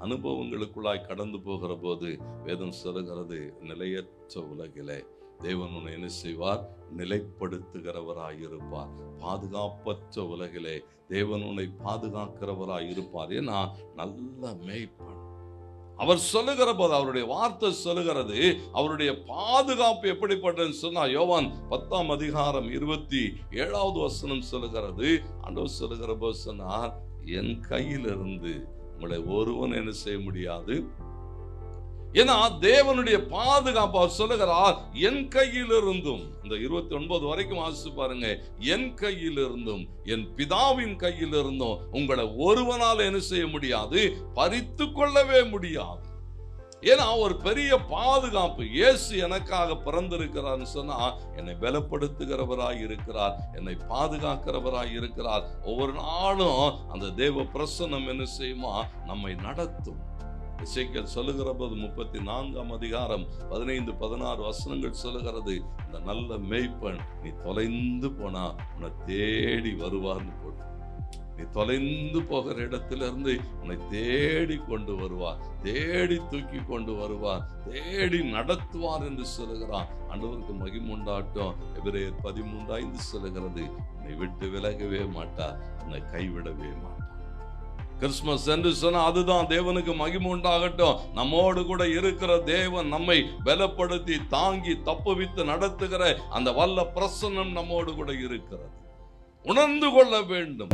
அனுபவங்களுக்குள்ளாய் கடந்து போகிற போது வேதம் சொல்லுகிறது நிலையற்ற உலகிலே தேவன் உன்னை என்ன செய்வார்? நிலைப்படுத்துகிறவராய் இருப்பார் பாதுகாப்பற்ற உலகிலே தேவன் உன்னை பாதுகாக்கிறவராய் இருப்பார் ஏன்னா நல்ல மேய்ப்பன் அவர் சொல்லுகிற போது அவருடைய வார்த்தை சொல்லுகிறது அவருடைய பாதுகாப்பு எப்படிப்பட்டதுன்னு சொன்னா யோவான் பத்தாம் அதிகாரம் இருபத்தி ஏழாவது வசனம் சொல்லுகிறது. ஆண்டவர் சொல்லுகிற போது சொன்னார் என் கையிலிருந்து உங்களை ஒருவன் என்ன செய்ய முடியாது ஏன்னா தேவனுடைய பாதுகாப்பு அவர் சொல்லுகிறார் என் கையிலிருந்தும். இந்த இருபத்தி ஒன்பது வரைக்கும் வாசிச்சு பாருங்க. என் கையிலிருந்தும் என் பிதாவின் கையிலிருந்தும் உங்களை ஒருவனால் என்ன செய்ய முடியாது? பறித்து கொள்ளவே முடியாது. ஏன்னா ஒரு பெரிய பாதுகாப்பு இயேசு எனக்காக பிறந்திருக்கிறார்னு சொன்னா என்னை பலப்படுத்துகிறவராய் இருக்கிறார் என்னை பாதுகாக்கிறவராய் இருக்கிறார். ஒவ்வொரு நாளும் அந்த தேவ பிரசன்னம் என்ன செய்யுமா? நம்மை நடத்தும். இசைக்கல் சொல்லுகிற போது முப்பத்தி நான்காம் அதிகாரம் பதினைந்து பதினாறு வசனங்கள் சொல்லுகிறது இந்த நல்ல மேய்ப்பன் நீ தொலைந்து போனா உன்னை தேடி வருவார்னு போட்டு. நீ தொலைந்து போகிற இடத்திலிருந்து உன்னை தேடி கொண்டு வருவார். தேடி தூக்கி கொண்டு வருவார். தேடி நடத்துவார் என்று சொல்லுகிறான். அண்டவருக்கு மகிமுண்டாட்டம் எபிரேயர் பதிமூன்று ஐந்து சொல்லுகிறது உன்னை விட்டு விலகவே மாட்டார். உன்னை கைவிடவே மாட்டார். கிறிஸ்துமஸ் என்று சொன்னா அதுதான் தேவனுக்கு மகிமை உண்டாகட்டும். நம்மோடு கூட இருக்கிற தேவன் நம்மை பலப்படுத்தி தாங்கி தப்புவித்து நடத்துகிற அந்த வல்ல பிரசன்னம் நம்மோடு கூட இருக்கிறது. உணர்ந்து கொள்ள வேண்டும்.